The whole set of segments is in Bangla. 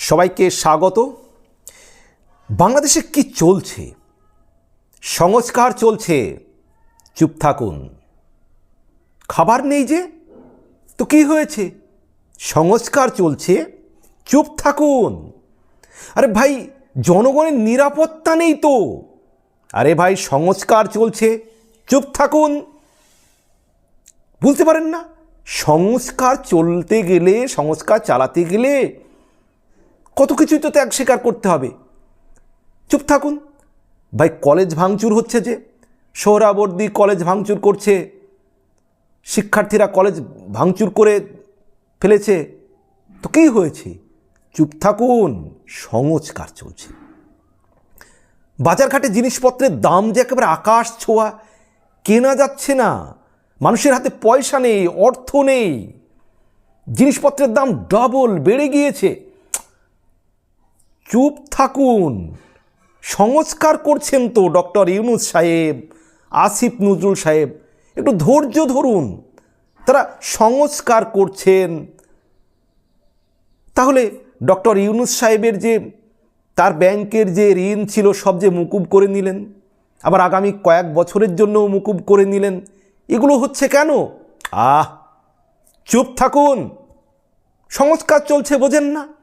সবাইকে স্বাগত। বাংলাদেশে কি চলছে? সংস্কার চলছে। চুপ থাকুন। খাবার নেই যে? তো কি হয়েছে? সংস্কার চলছে। চুপ থাকুন। আরে ভাই, জনগণের নিরাপত্তা নেই তো। আরে ভাই, সংস্কার চলছে। চুপ থাকুন। বুঝতে পারেন না? সংস্কার চলতে গেলে, সংস্কার চালাতে গেলে কত কিছুই তো ত্যাগ স্বীকার করতে হবে। চুপ থাকুন। ভাই, কলেজ ভাঙচুর হচ্ছে যে, সোহরাবর্দী কলেজ ভাঙচুর করছে, শিক্ষার্থীরা কলেজ ভাঙচুর করে ফেলেছে, তো কী হয়েছে? চুপ থাকুন, সংস্কার চলছে। বাজারঘাটে জিনিসপত্রের দাম যে একেবারে আকাশ ছোঁয়া, কেনা যাচ্ছে না। মানুষের হাতে পয়সা নেই, অর্থ নেই। জিনিসপত্রের দাম ডবল বেড়ে গিয়েছে। চুপ থাকুন। সংস্কার করছেন তো ডক্টর ইউনুস সাহেব, আসিফ নজরুল সাহেব। একটু ধৈর্য ধরুন। তারা সংস্কার করছেন। তাহলে ডক্টর ইউনুস সাহেবের যে, তার ব্যাংকের যে ঋণ ছিল সব যে মুকুব করে নিলেন, আবার আগামী কয়েক বছরের জন্য মুকুব করে নিলেন, এগুলো হচ্ছে কেন? আহ, চুপ থাকুন। সংস্কার চলছে বোঝেন না।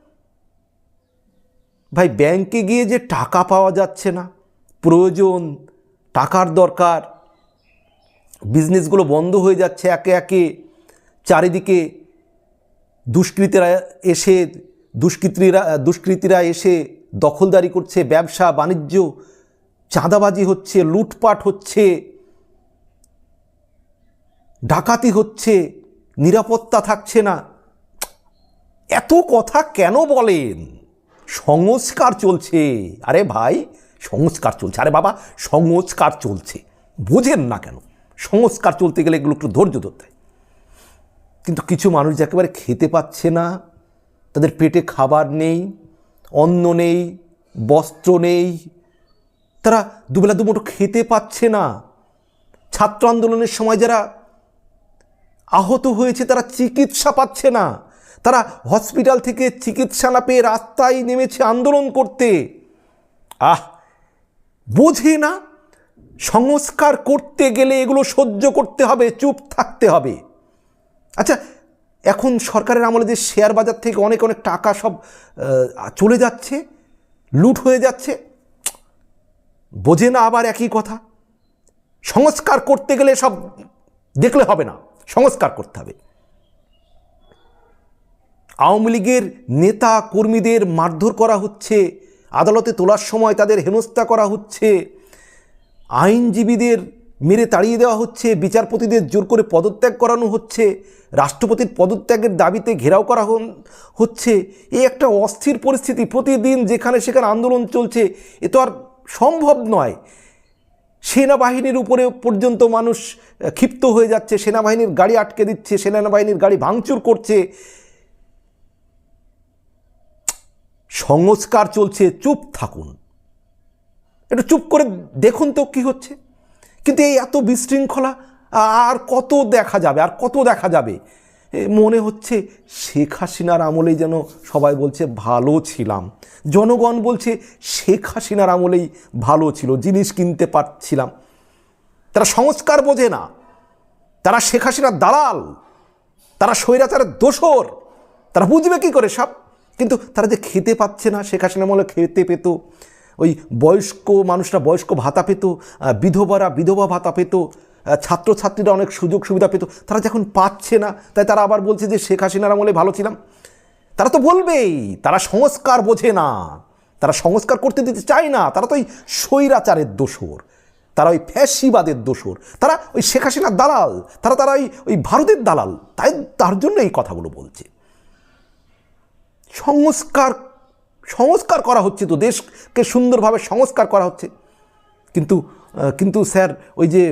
ভাই, ব্যাংকে গিয়ে যে টাকা পাওয়া যাচ্ছে না, প্রয়োজন, টাকার দরকার, বিজনেসগুলো বন্ধ হয়ে যাচ্ছে একে একে, চারিদিকে দুষ্কৃতীরা এসে, দুষ্কৃতীরা দুষ্কৃতীরা এসে দখলদারি করছে, ব্যবসা, বাণিজ্য, চাঁদাবাজি হচ্ছে, লুটপাট হচ্ছে, ডাকাতি হচ্ছে, নিরাপত্তা থাকছে না। এত কথা কেন বলেন? সংস্কার চলছে। আরে ভাই, সংস্কার চলছে। আরে বাবা, সংস্কার চলছে। বোঝেন না কেন, সংস্কার চলতে গেলে এগুলো একটু ধৈর্য ধরতে কিন্তু কিছু মানুষ যে একেবারে খেতে পাচ্ছে না, তাদের পেটে খাবার নেই, অন্ন নেই, বস্ত্র নেই, তারা দুবেলা দুমুঠো খেতে পাচ্ছে না। ছাত্র আন্দোলনের সময় যারা আহত হয়েছে, তারা চিকিৎসা পাচ্ছে না। তারা হসপিটাল থেকে চিকিৎসা না পেয়ে রাস্তায় নেমেছে আন্দোলন করতে। আহ, বোঝে না? সংস্কার করতে গেলে এগুলো সহ্য করতে হবে, চুপ থাকতে হবে। আচ্ছা এখন সরকারের আমলে যে শেয়ার বাজার থেকে অনেক অনেক টাকা সব চলে যাচ্ছে, লুট হয়ে যাচ্ছে, বোঝে না আবার একই কথা। সংস্কার করতে গেলে সব দেখলে হবে না, সংস্কার করতে হবে। আওয়ামী লীগের নেতা কর্মীদের মারধর করা হচ্ছে, আদালতে তোলার সময় তাদের হেনস্থা করা হচ্ছে, আইনজীবীদের মেরে তাড়িয়ে দেওয়া হচ্ছে, বিচারপতিদের জোর করে পদত্যাগ করানো হচ্ছে, রাষ্ট্রপতির পদত্যাগের দাবিতে ঘেরাও করা হচ্ছে। এই একটা অস্থির পরিস্থিতি প্রতিদিন যেখানে সেখানে আন্দোলন চলছে, এ তো আর সম্ভব নয়। সেনাবাহিনীর উপরে পর্যন্ত মানুষ ক্ষিপ্ত হয়ে যাচ্ছে, সেনাবাহিনীর গাড়ি আটকে দিচ্ছে, সেনাবাহিনীর গাড়ি ভাঙচুর করছে। সংস্কার চলছে, চুপ থাকুন। একটু চুপ করে দেখুন তো কি হচ্ছে। কিন্তু এই এত বিশৃঙ্খলা, আর কত দেখা যাবে, আর কত দেখা যাবে? মনে হচ্ছে শেখ হাসিনার আমলেই যেন সবাই বলছে, ভালো ছিলাম। জনগণ বলছে, শেখ হাসিনার আমলেই ভালো ছিল, জিনিস কিনতে পারছিলাম। তারা সংস্কার বোঝে না। তারা শেখ হাসিনার দালাল। তারা স্বৈরাচারের দোসর তারা বুঝবে কি করে সব? কিন্তু তারা যে খেতে পাচ্ছে না, শেখ হাসিনা আমলে খেতে পেত। ওই বয়স্ক মানুষরা, বয়স্ক ভাতা পেত বিধবারা, বিধবা ভাতা পেত ছাত্রছাত্রীরা অনেক সুযোগ সুবিধা পেত। তারা যখন পাচ্ছে না, তাই তারা আবার বলছে যে শেখ হাসিনার আমলে ভালো ছিলাম। তারা তো বলবেই, তারা সংস্কার বোঝে না। তারা সংস্কার করতে দিতে চায় না। তারা তো ওই স্বৈরাচারের দোসর তারা ওই ফ্যাসিবাদের দোসর তারা ওই শেখ হাসিনার দালাল। তারা তারা ওই ওই ভারতের দালাল। তাই তার জন্য এই কথাগুলো বলছে। সংস্কার সংস্কার করা হচ্ছে তো, দেশকে সুন্দরভাবে সংস্কার করা হচ্ছে। কিন্তু কিন্তু স্যার, ওই যে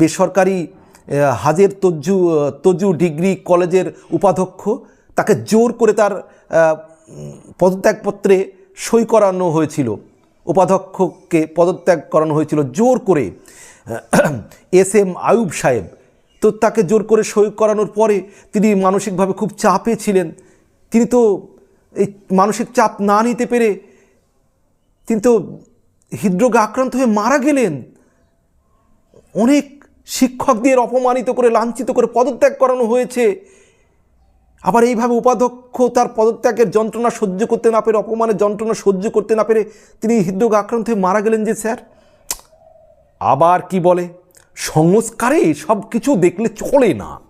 বেসরকারি হাজের তজ্জু তজু ডিগ্রি কলেজের উপাধ্যক্ষ, তাকে জোর করে তার পদত্যাগপত্রে সই করানো হয়েছিল। উপাধ্যক্ষকে পদত্যাগ করানো হয়েছিল জোর করে। এস এম আয়ুব সাহেব তো তাকে জোর করে সই করানোর পরে তিনি মানসিকভাবে খুব চাপে ছিলেন। তিনি তো এই মানসিক চাপ না নিতে পেরে তিনি তো হৃদরোগে আক্রান্ত হয়ে মারা গেলেন। অনেক শিক্ষকদের অপমানিত করে, লাঞ্ছিত করে পদত্যাগ করানো হয়েছে। আবার এইভাবে উপাধ্যক্ষ তার পদত্যাগের যন্ত্রণা সহ্য করতে না পেরে, অপমানের যন্ত্রণা সহ্য করতে না পেরে তিনি হৃদরোগে আক্রান্ত হয়ে মারা গেলেন যে স্যার। আবার কি বলে? সংস্কারে সব কিছু দেখলে চলে না।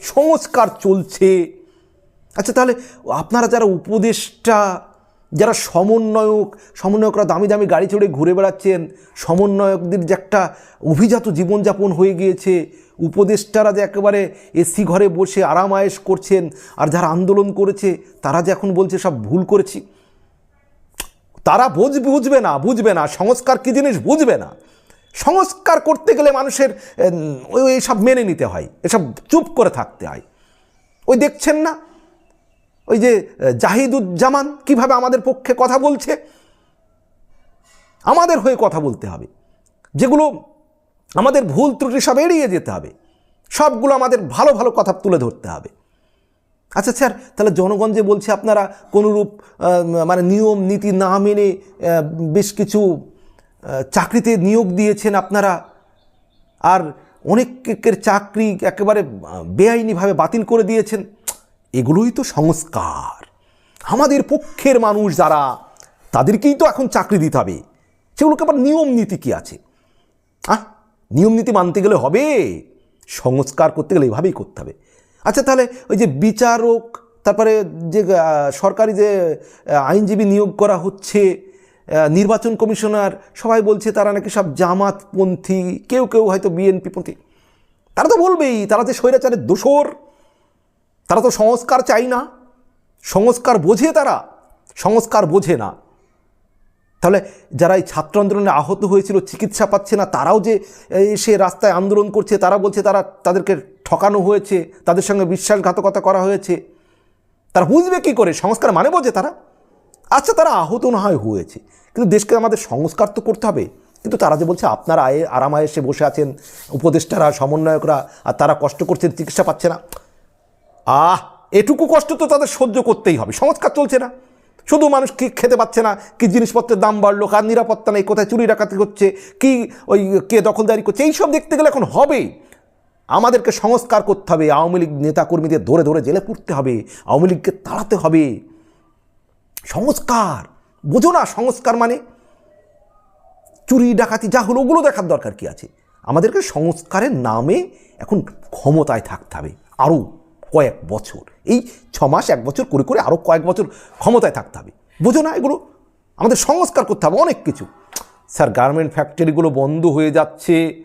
সংস্কার চলছে। আচ্ছা তাহলে আপনারা যারা উপদেষ্টা, যারা সমন্বয়ক, সমন্বয়করা দামি দামি গাড়ি চড়ে ঘুরে বেড়াচ্ছেন, সমন্বয়কদের যে একটা অভিজাত জীবনযাপন হয়ে গিয়েছে, উপদেষ্টারা যে একেবারে এসি ঘরে বসে আরাম আয়েশ করছেন আর যারা আন্দোলন করেছে, তারা যে এখন বলছে সব ভুল করেছি। তারা বুঝ, বুঝবে না বুঝবে না, সংস্কার কী জিনিস বুঝবে না। সংস্কার করতে গেলে মানুষের ওই সব মেনে নিতে হয়, এসব চুপ করে থাকতে হয়। ওই দেখছেন না? ওই যে জাহিদুজ্জামান কীভাবে আমাদের পক্ষে কথা বলছে? আমাদের হয়ে কথা বলতে হবে। যেগুলো আমাদের ভুল ত্রুটি সব এড়িয়ে যেতে হবে। সবগুলো আমাদের ভালো ভালো কথা তুলে ধরতে হবে। আচ্ছা স্যার, তাহলে জনগণ যে বলছে আপনারা কোনোরূপ মানে নিয়ম, নীতি না মেনে বেশ কিছু চাকরিতে নিয়োগ দিয়েছেন আপনারা, আর অনেকের চাকরি একেবারে বেআইনিভাবে বাতিল করে দিয়েছেন এগুলোই তো সংস্কার। আমাদের পক্ষের মানুষ যারা, তাদেরকেই তো এখন চাকরি দিতে হবে। সেগুলোকে আবার নিয়ম নীতি কী আছে? আহ, নিয়ম নীতি মানতে গেলে হবে। সংস্কার করতে গেলে এভাবেই করতে হবে। আচ্ছা তাহলে ওই যে বিচারক, তারপরে যে সরকারি যে আইনজীবী নিয়োগ করা হচ্ছে নির্বাচন কমিশনার, সবাই বলছে তারা নাকি সব জামাতপন্থী, কেউ কেউ হয়তো বিএনপিপন্থী। তারা তো বলবেই, তারা যে স্বৈরাচারের দোসর তারা তো সংস্কার চাই না। সংস্কার বোঝে তারা, সংস্কার বোঝে না। তাহলে যারা এই ছাত্র আন্দোলনে আহত হয়েছিল, চিকিৎসা পাচ্ছে না, তারাও যে এসে রাস্তায় আন্দোলন করছে, তারা বলছে তারা তাদেরকে ঠকানো হয়েছে, তাদের সঙ্গে বিশ্বাসঘাতকতা করা হয়েছে। তারা বুঝবে কী করে? সংস্কার মানে বোঝে তারা? আচ্ছা তারা আহত না হয় হয়েছে, কিন্তু দেশকে আমাদের সংস্কার তো করতে হবে। কিন্তু তারা যে বলছে, আপনারা আয়ে আরামায় এসে বসে আছেন, উপদেষ্টারা, সমন্বয়করা, আর তারা কষ্ট করছেন, চিকিৎসা পাচ্ছে না। আহ, এটুকু কষ্ট তো তাদের সহ্য করতেই হবে। সংস্কার চলছে না। শুধু মানুষ কি খেতে পাচ্ছে না, কি জিনিসপত্রের দাম বাড়লো, কার নিরাপত্তা নেই, কোথায় চুরি ডাকাতি হচ্ছে, কি ওই কে দখলদারি করছে, এইসব দেখতে গেলে এখন হবে। আমাদেরকে সংস্কার করতে হবে, আওয়ামী লীগ নেতাকর্মীদের ধরে ধরে জেলে পুরতে হবে, আওয়ামী লীগকে তাড়াতে হবে। সংস্কার! বোঝো না সংস্কার মানে? চুরি, ডাকাতি, যা হলো, ওগুলো দেখার দরকার কি আছে? আমাদেরকে সংস্কারের নামে এখন ক্ষমতায় থাকতে হবে। আরও কয়েক বছর। এই ছ মাস এক বছর করে করে আরও কয়েক বছর ক্ষমতায় থাকতে হবে। বোঝো না এগুলো? আমাদের সংস্কার করতে হবে অনেক কিছু। স্যার গার্মেন্ট ফ্যাক্টরিগুলো বন্ধ হয়ে যাচ্ছে।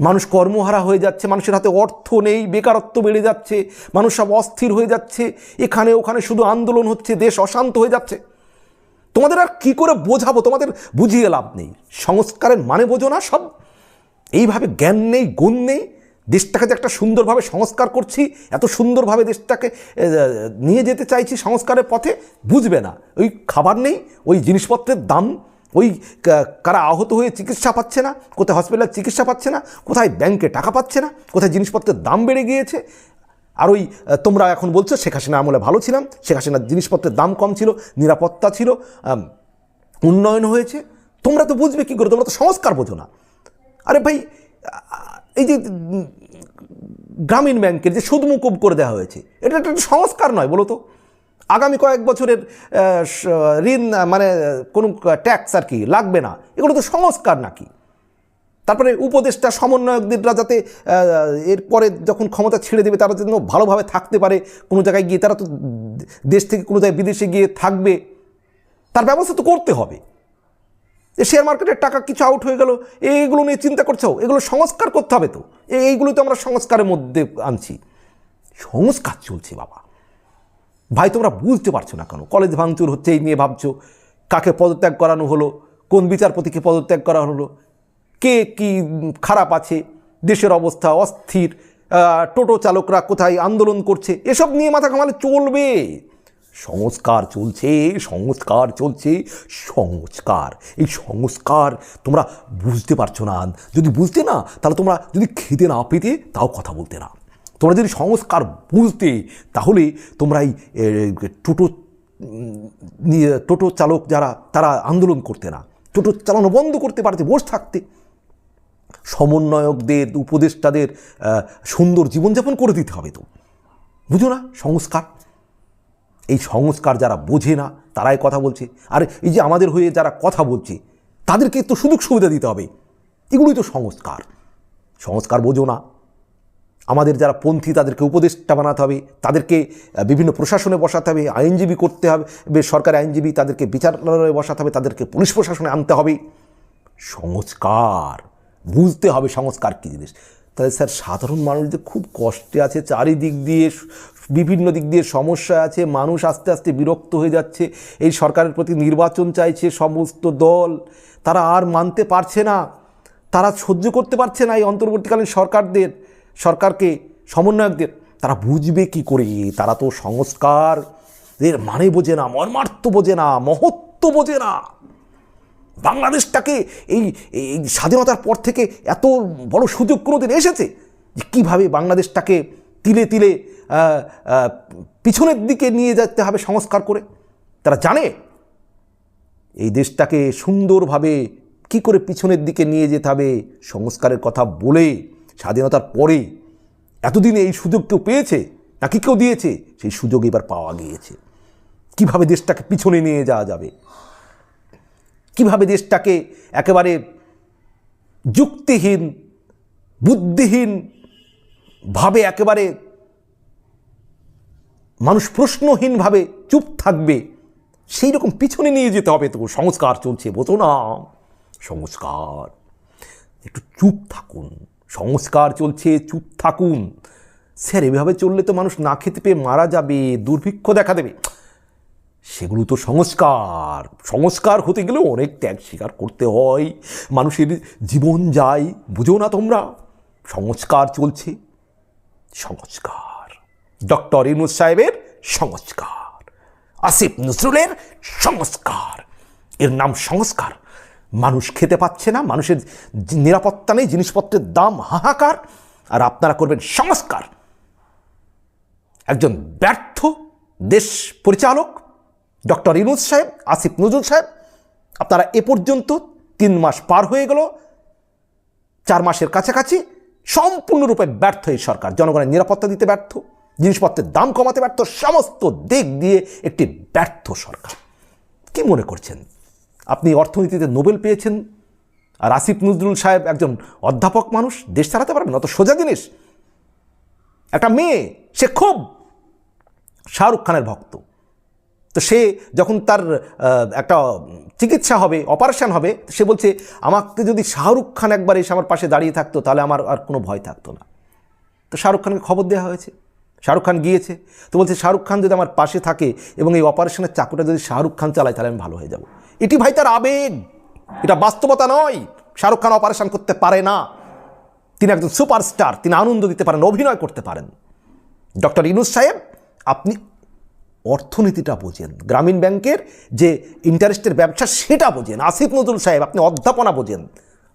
মানুষ কর্মহারা হয়ে যাচ্ছে। মানুষের হাতে অর্থ নেই, বেকারত্ব বেড়ে যাচ্ছে। মানুষ সব অস্থির হয়ে যাচ্ছে। এখানে ওখানে শুধু আন্দোলন হচ্ছে, দেশ অশান্ত হয়ে যাচ্ছে। তোমাদের আর কি করে বোঝাবো? তোমাদের বুঝিয়ে লাভ নেই। সংস্কারের মানে বোঝো না সব। এইভাবে জ্ঞান নেই, গুণ নেই। দেশটাকে যে একটা সুন্দরভাবে সংস্কার করছি, এত সুন্দরভাবে দেশটাকে নিয়ে যেতে চাইছি সংস্কারের পথে, বুঝবে না। ওই খাবার নেই, ওই জিনিসপত্রের দাম, ওই কারা আহত হয়ে চিকিৎসা পাচ্ছে না, কোথায় হসপিটালে চিকিৎসা পাচ্ছে না, কোথায় ব্যাংকে টাকা পাচ্ছে না, কোথায় জিনিসপত্রের দাম বেড়ে গিয়েছে। আর ওই তোমরা এখন বলছো, শেখ হাসিনা আমলে ভালো ছিলাম, শেখ হাসিনার জিনিসপত্রের দাম কম ছিল, নিরাপত্তা ছিল উন্নয়ন হয়েছে। তোমরা তো বুঝবে কী করে, তোমরা তো সংস্কার বোঝো না। আরে ভাই এই যে গ্রামীণ ব্যাংকের যে সুদ মুকুব করে দেওয়া হয়েছে, এটা একটা সংস্কার নয়, বলো তো? আগামী কয়েক বছরের ঋণ মানে কোনো ট্যাক্স আর কি লাগবে না, এগুলো তো সংস্কার নাকি? তারপরে উপদেষ্টা সমন্বয়কদেররা যাতে এরপরে যখন ক্ষমতা ছেড়ে দেবে, তারা যেন ভালোভাবে থাকতে পারে, কোনো জায়গায় গিয়ে তারা তো দেশ থেকে কোনো জায়গায় বিদেশে গিয়ে থাকবে, তার ব্যবস্থা তো করতে হবে। যে শেয়ার মার্কেটের টাকা কিছু আউট হয়ে গেল, এইগুলো নিয়ে চিন্তা করছ? এগুলো সংস্কার করতে হবে তো। এই- এইগুলো তো আমরা সংস্কারের মধ্যে আনছি। সংস্কার চলছে বাবা। ভাই, তোমরা বুঝতে পারছ না কেন? কলেজ ভাঙচুর হচ্ছে, এই নিয়ে ভাবছ। কাকে পদত্যাগ করানো হলো? কোন বিচারপতিকে পদত্যাগ করা হলো? কে কি খারাপ আছে? দেশের অবস্থা অস্থির। টোটো চালকরা কোথায় আন্দোলন করছে? এসব নিয়ে মাথা ঘামালে চলবে। সংস্কার চলছে সংস্কার চলছে, সংস্কার। এই সংস্কার তোমরা বুঝতে পারছ না। যদি বুঝতে না, তাহলে তোমরা যদি খেতে না পেতে, তাও কথা বলতে না। তোমরা যদি সংস্কার বুঝতে, তাহলে তোমরা এই টোটো নিয়ে টোটো চালক যারা, তারা আন্দোলন করতে না। টোটো চালানো বন্ধ করতে পারতে, বসে থাকতে। সমন্বয়কদের, উপদেষ্টাদের সুন্দর জীবনযাপন করে দিতে হবে তো। বুঝো না সংস্কার? এই সংস্কার যারা বোঝে না, তারাই কথা বলছে। আর, এই যে আমাদের হয়ে যারা কথা বলছে, তাদেরকে তো সুযোগ সুবিধা দিতে হবে। এগুলোই তো সংস্কার। সংস্কার বোঝো না। আমাদের যারা পন্থী, তাদেরকে উপদেষ্টা বানাতে হবে। তাদেরকে বিভিন্ন প্রশাসনে বসাতে হবে। আইনজীবী করতে হবে। সরকারি আইনজীবী তাদেরকে বিচারালয়ে বসাতে হবে। তাদেরকে পুলিশ প্রশাসনে আনতে হবে। সংস্কার। বুঝতে হবে সংস্কার কী জিনিস। তাহলে স্যার, সাধারণ মানুষদের খুব কষ্টে আছে চারিদিক দিয়ে বিভিন্ন দিক দিয়ে সমস্যা আছে, মানুষ আস্তে আস্তে বিরক্ত হয়ে যাচ্ছে, এই সরকারের প্রতি নির্বাচন চাইছে সমস্ত দল, তারা আর মানতে পারছে না, তারা সহ্য করতে পারছে না এই অন্তর্বর্তীকালীন সরকারদের, সরকারকে, সমন্বয়কদের, তারা বুঝবে কি করে, তারা তো সংস্কার এর মানে বোঝে না, মর্মার্থ বোঝে না, মহত্ব বোঝে না। বাংলাদেশটাকে এই এই স্বাধীনতার পর থেকে এত বড় সুযোগ কোনোদিন এসেছে যে কীভাবে বাংলাদেশটাকে তিলে তিলে পিছনের দিকে নিয়ে যেতে হবে সংস্কার করে। তারা জানে এই দেশটাকে সুন্দরভাবে কি করে পিছনের দিকে নিয়ে যেতে হবে সংস্কারের কথা বলে স্বাধীনতার পরে। এতদিনে এই সুযোগ কেউ পেয়েছে? নাকি কেউ দিয়েছে? সেই সুযোগ এবার পাওয়া গিয়েছে। কীভাবে দেশটাকে পিছনে নিয়ে যাওয়া যাবে? কীভাবে দেশটাকে একেবারে যুক্তিহীন, বুদ্ধিহীন ভাবে একেবারে মানুষ প্রশ্নহীনভাবে চুপ থাকবে। সেই রকম পিছনে নিয়ে যেতে হবে। তো সংস্কার চলছে, বোঝো না। সংস্কার। একটু চুপ থাকুন। সংস্কার চলছে, চুপ থাকুন। স্যার, এভাবে চললে তো মানুষ না খেতে পেয়ে মারা যাবে, দুর্ভিক্ষ দেখা দেবে। সেগুলো তো সংস্কার। সংস্কার হতে গেলে অনেক ত্যাগ স্বীকার করতে হয়। মানুষের জীবন যায়, বুঝো না তোমরা। সংস্কার চলছে। সংস্কার। ডক্টর ইনুস সাহেবের সংস্কার, আসিফ নজরুলের সংস্কার। এর নাম সংস্কার। মানুষ খেতে পাচ্ছে না, মানুষের নিরাপত্তা নেই, জিনিসপত্রের দাম হাহাকার। আর আপনারা করবেন সংস্কার। একজন ব্যর্থ দেশ পরিচালক, ডক্টর ইনুজ সাহেব, আসিফ নজরুল সাহেব, আপনারা এ পর্যন্ত তিন মাস পার হয়ে গেল, চার মাসের কাছাকাছি সম্পূর্ণরূপে ব্যর্থ এই সরকার। জনগণের নিরাপত্তা দিতে ব্যর্থ। জিনিসপত্রের দাম কমাতে ব্যর্থ সমস্ত দিক দিয়ে একটি ব্যর্থ সরকার। কি মনে করছেন? আপনি অর্থনীতিতে নোবেল পেয়েছেন আর আসিফ নজরুল সাহেব একজন অধ্যাপক মানুষ, দেশ চালাতে পারবেন, অত সোজা জিনিস। একটা মেয়ে, সে খুব শাহরুখ খানের ভক্ত। তো সে যখন তার একটা চিকিৎসা হবে, অপারেশন হবে, সে বলছে, আমাকে যদি শাহরুখ খান একবার এসে আমার পাশে দাঁড়িয়ে থাকতো, তাহলে আমার আর কোনো ভয় থাকতো না। তো শাহরুখ খানকে খবর দেওয়া হয়েছে। শাহরুখ খান গিয়েছে। তো বলছে, শাহরুখ খান যদি আমার পাশে থাকে এবং এই অপারেশনের চাকুটা যদি শাহরুখ খান চালায়, তাহলে আমি ভালো হয়ে যাব। এটি ভাই তার আবেগ। এটা বাস্তবতা নয়। শাহরুখ খান অপারেশন করতে পারে না। তিনি একজন সুপারস্টার। তিনি আনন্দ দিতে পারেন, অভিনয় করতে পারেন। ডক্টর ইনুস সাহেব, আপনি অর্থনীতিটা বোঝেন। গ্রামীণ ব্যাংকের যে ইন্টারেস্টের ব্যবসা, সেটা বোঝেন। আসিফ নজরুল সাহেব, আপনি অধ্যাপনা বোঝেন।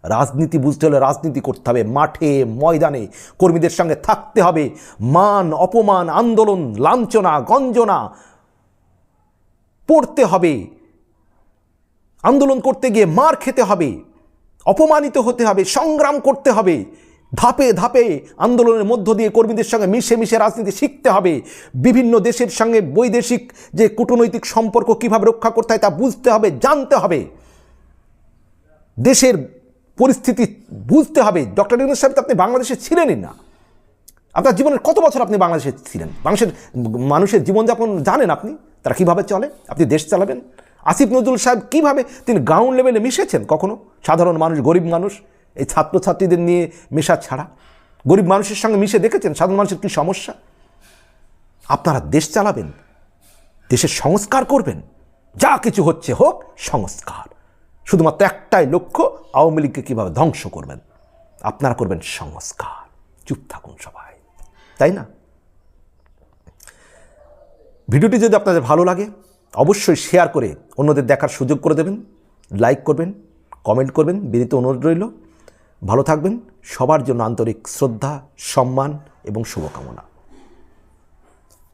রাজনীতি বুঝতে হলে রাজনীতি করতে হবে। মাঠে, ময়দানে কর্মীদের সঙ্গে থাকতে হবে। মান, অপমান, আন্দোলন, লাঞ্ছনা, গঞ্জনা পড়তে হবে। আন্দোলন করতে গিয়ে মার খেতে হবে। অপমানিত হতে হবে, সংগ্রাম করতে হবে। ধাপে ধাপে আন্দোলনের মধ্য দিয়ে কর্মীদের সঙ্গে মিশে মিশে রাজনীতি শিখতে হবে। বিভিন্ন দেশের সঙ্গে বৈদেশিক যে কূটনৈতিক সম্পর্ক কীভাবে রক্ষা করতে হয় তা বুঝতে হবে, জানতে হবে। দেশের পরিস্থিতি বুঝতে হবে। ডক্টর ইউনুস সাহেব তো আপনি বাংলাদেশে ছিলেনই না। আপনার জীবনের কত বছর আপনি বাংলাদেশে ছিলেন? মানুষের মানুষের জীবনযাপন জানেন আপনি? তারা কীভাবে চলে? আপনি দেশ চালাবেন? আসিফ নজরুল সাহেব কীভাবে তিনি গ্রাউন্ড লেভেলে মিশেছেন কখনো? সাধারণ মানুষ, গরিব মানুষ, এই ছাত্রছাত্রীদের নিয়ে মেশা ছাড়া। গরিব মানুষের সঙ্গে মিশে দেখেছেন? সাধারণ মানুষের কী সমস্যা? আপনারা দেশ চালাবেন, দেশের সংস্কার করবেন। যা কিছু হচ্ছে হোক, সংস্কার। শুধুমাত্র একটাই লক্ষ্য, আওয়ামী লীগকে কীভাবে ধ্বংস করবেন? আপনারা করবেন সংস্কার। চুপ থাকুন সবাই। তাই না? ভিডিওটি যদি আপনাদের ভালো লাগে, অবশ্যই শেয়ার করে অন্যদের দেখার সুযোগ করে দেবেন লাইক করবেন কমেন্ট করবেন, বিনীত অনুরোধ রইল। ভালো থাকবেন। সবার জন্য আন্তরিক শ্রদ্ধা, সম্মান এবং শুভকামনা।